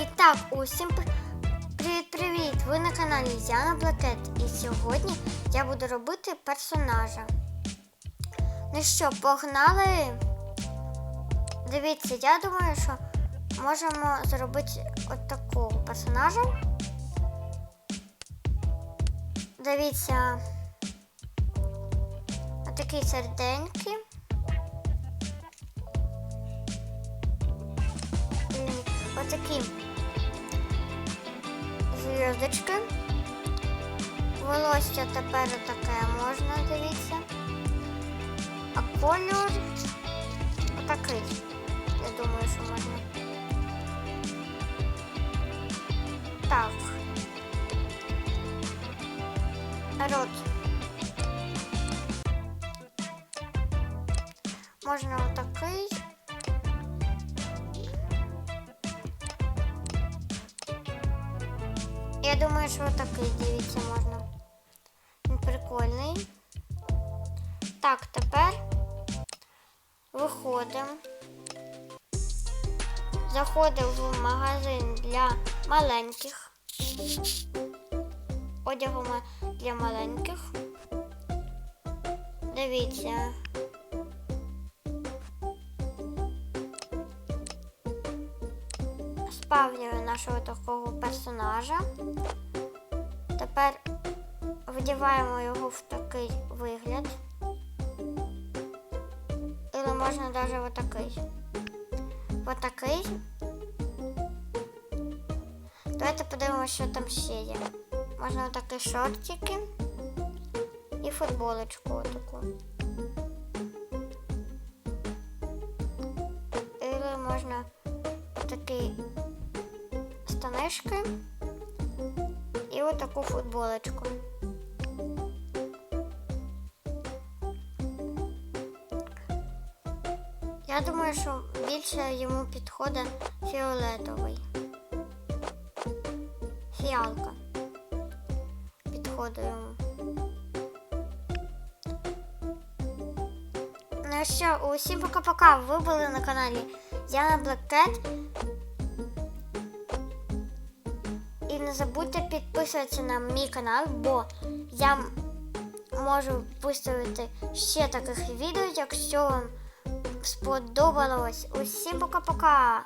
І так, усім привіт-привіт! Ви на каналі Яна Блакет. І сьогодні я буду робити персонажа. Ну що, погнали? Дивіться, я думаю, що можемо зробити от такого персонажа. Дивіться. Отакі серденькі. І Зв'язочки. Волосся тепер таке можна, дивіться. А кольор отакий. Я думаю, що можна. Так. Рот. Можна отакий. Я думаю, що отакий, дивіться, можна. Прикольний. Так, тепер виходимо. Заходимо в магазин для маленьких. Одягу для маленьких. Дивіться. Спавнюю нашого такого персонажа. Тепер вдіваємо його в такий вигляд. Или можна навіть отакий. Отакий. Давайте подивимося, що там ще є. Можна отакі шортики і футболочку отаку. Или можна такі станишки і отаку футболочку. Я думаю, що більше йому підходить фіолетовий. Фіалка. Підходить йому. Ну що, усім пока-пока. Ви були на каналі Яна Блекет. Не забудьте підписуватися на мій канал, бо я можу виставити ще таких відео, якщо вам сподобалось. Усім пока-пока!